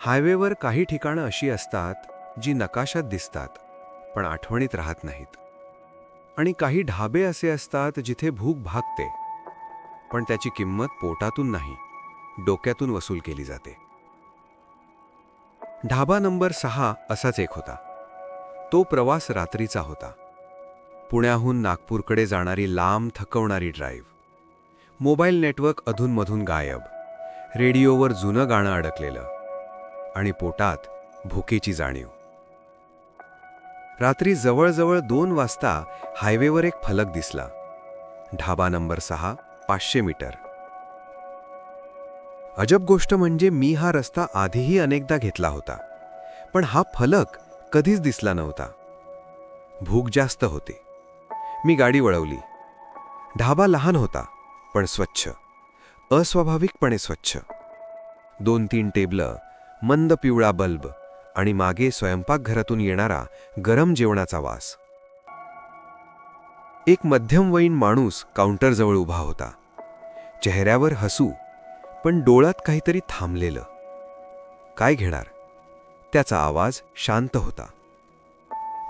हायवेवर काही ठिकाणं अशी असतात जी नकाशात दिसतात पण आठवणीत राहत नाहीत. आणि काही ढाबे असे असतात जिथे भूक भागते पण त्याची किंमत पोटातून नाही डोक्यातून वसूल केली जाते. ढाबा नंबर सहा असाच एक होता. तो प्रवास रात्रीचा होता. पुण्याहून नागपूरकडे जाणारी लांब थकवणारी ड्राईव्ह मोबाईल नेटवर्क अधूनमधून गायब. रेडिओवर जुनं गाणं अडकलेलं. आणि पोटात भुकेची जाणीव. रात्री जवळजवळ दोन वाजता हायवेवर एक फलक दिसला. ढाबा नंबर सहा पाचशे मीटर. अजब गोष्ट म्हणजे मी हा रस्ता आधीही अनेकदा घेतला होता. पण हा फलक कधीच दिसला नव्हता. भूक जास्त होती. मी गाडी वळवली. ढाबा लहान होता पण स्वच्छ. अस्वाभाविकपणे स्वच्छ. दोन तीन टेबलं मंद पिवळा बल्ब आणि मागे स्वयंपाकघरातून येणारा गरम जेवणाचा वास. एक मध्यमवयीन माणूस काउंटरजवळ उभा होता. चेहऱ्यावर हसू पण डोळ्यात काहीतरी थांबलेलं. काय घेणार? त्याचा आवाज शांत होता.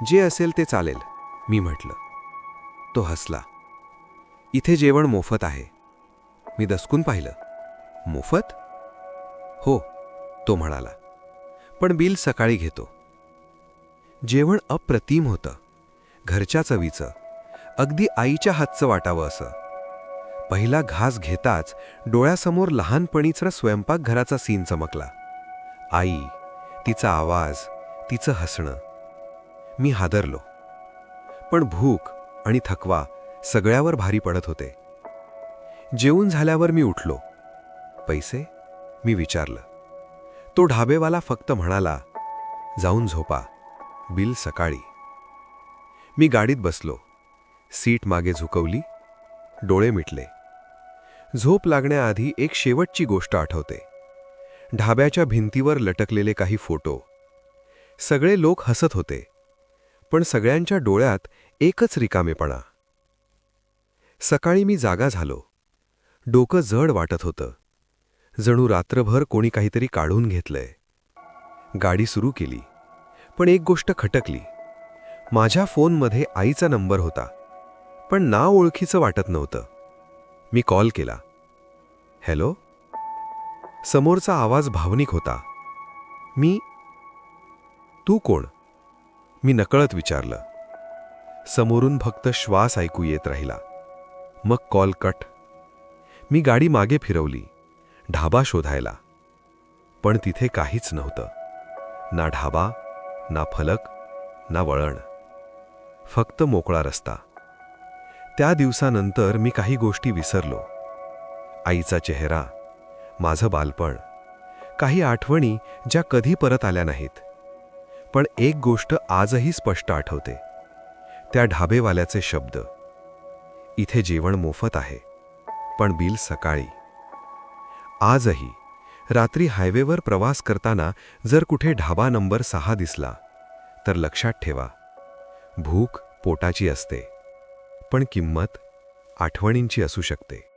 जे असेल ते चालेल मी म्हटलं. तो हसला. इथे जेवण मोफत आहे. मी दसकून पाहिलं. मोफत? हो. तो म्हणाला पण बिल सकाळी घेतो. जेवण अप्रतिम होतं. घरच्या चवीचं अगदी आईच्या हातचं वाटावं असं. पहिला घास घेताच डोळ्यासमोर लहानपणीचा स्वयंपाकघराचा सीन चमकला. आई तिचा आवाज तिचं हसणं. मी हादरलो. पण भूक आणि थकवा सगळ्यावर भारी पडत होते. जेवून झाल्यावर मी उठलो. पैसे? मी विचारलं. तो ढाबेवाला फक्त म्हणाला जाऊन झोपा बिल सकाळी. मी गाडीत बसलो. सीट मागे झुकवली. डोळे मिटले. झोप लागण्याआधी एक शेवटची गोष्ट आठवते. ढाब्याच्या भिंतीवर लटकलेले काही फोटो. सगळे लोक हसत होते पण सगळ्यांच्या डोळ्यात एकच रिकामेपणा. सकाळी मी जागा झालो. डोकं जड वाटत होतं. जणू रात्रभर कोणी काहीतरी काढून घेतलंय. गाडी सुरू केली पण एक गोष्ट खटकली. माझ्या फोनमध्ये आईचा नंबर होता पण नाव ओळखीचं वाटत नव्हतं. मी कॉल केला. हॅलो? समोरचा आवाज भावनिक होता. मी तू कोण? मी नकळत विचारलं. समोरून फक्त श्वास ऐकू येत राहिला. मग कॉल कट. मी गाडी मागे फिरवली. ढाबा शोधायला. पण तिथे काहीच नव्हतं. ना ढाबा ना फलक ना वळण. फक्त मोकळा रस्ता. त्या दिवसानंतर मी काही गोष्टी विसरलो. आईचा चेहरा माझं बालपण काही आठवणी ज्या कधी परत आल्या नाहीत. पण एक गोष्ट आजही स्पष्ट आठवते. त्या ढाबेवाल्याचे शब्द इथे जेवण मोफत आहे पण बिल सकाळी. आजही रात्री हायवेवर प्रवास करताना जर कुठे ढाबा नंबर सहा दिसला तर लक्षात ठेवा भूक पोटाची असते पण किंमत आठवणींची असू शकते.